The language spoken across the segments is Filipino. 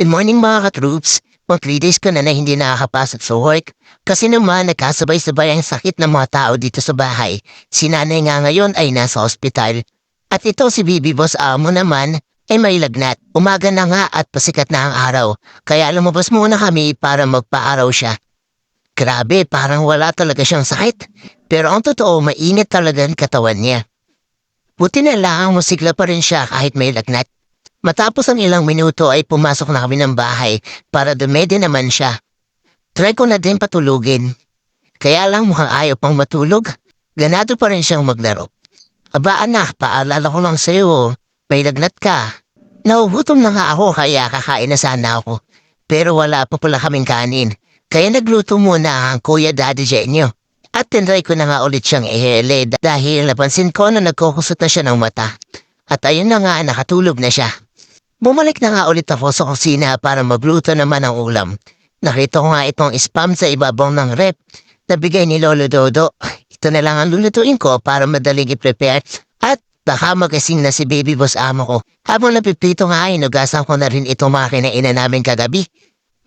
Good morning mga ka-troops. Pang 3 days ko na na hindi nakakapasok sa work. Kasi naman nagkasabay-sabay ang sakit ng mga tao dito sa bahay. Si nanay nga ngayon ay nasa ospital. At ito si Bibi Boss Amo naman ay may lagnat. Umaga na nga at pasikat na ang araw. Kaya lumabas muna kami para magpa-araw siya. Grabe, parang wala talaga siyang sakit. Pero ang totoo, mainit talaga ang katawan niya. Buti na lang musigla pa rin siya kahit may lagnat. Matapos ang ilang minuto ay pumasok na kami ng bahay para dumede naman siya. Try ko na din patulugin. Kaya lang mukhang ayaw pang matulog. Ganado pa rin siyang maglaro. Aba anak, paalala ko lang sa'yo, may lagnat ka. Naugutom na nga ako kaya kakain na sana ako. Pero wala pa pala kaming kanin. Kaya nagluto muna ang kuya daddy Jenyo. At tinry ko na nga ulit siyang ihele dahil napansin ko na nagkukusot na siya ng mata. At ayun na nga, nakatulog na siya. Bumalik na nga ulit ako sa kusina para magluto naman ng ulam. Nakita ko nga itong spam sa ibabaw ng rep na bigay ni Lolo Dodo. Ito na lang ang lulutuin ko para madaling i-prepare at baka magasing na si baby boss amo ko. Habang napipito nga ay nugasan ko na rin itong mga kinainan namin kagabi.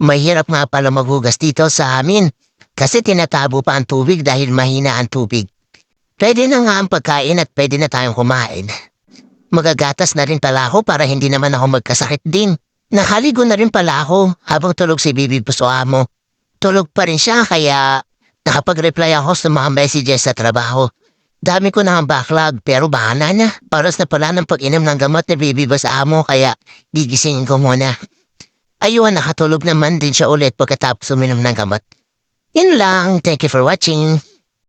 Mahirap nga pala maghugas dito sa amin kasi tinatabo pa ang tubig dahil mahina ang tubig. Pwede na nga ang pagkain at pwede na tayong kumain. Magagatas na rin pala ako para hindi naman ako magkasakit din. Nakaligo na rin pala ako habang tulog si Bibi Puso Amo. Tulog pa rin siya kaya nakapag-reply ako sa mga messages sa trabaho. Dami ko na ang backlog pero bahala na. Paras na pala ng pag-inom ng gamot ni Bibi Boss Amo kaya gigisingin ko muna. Ayun, nakatulog naman din siya ulit pagkatapos uminom ng gamot. Yun lang. Thank you for watching.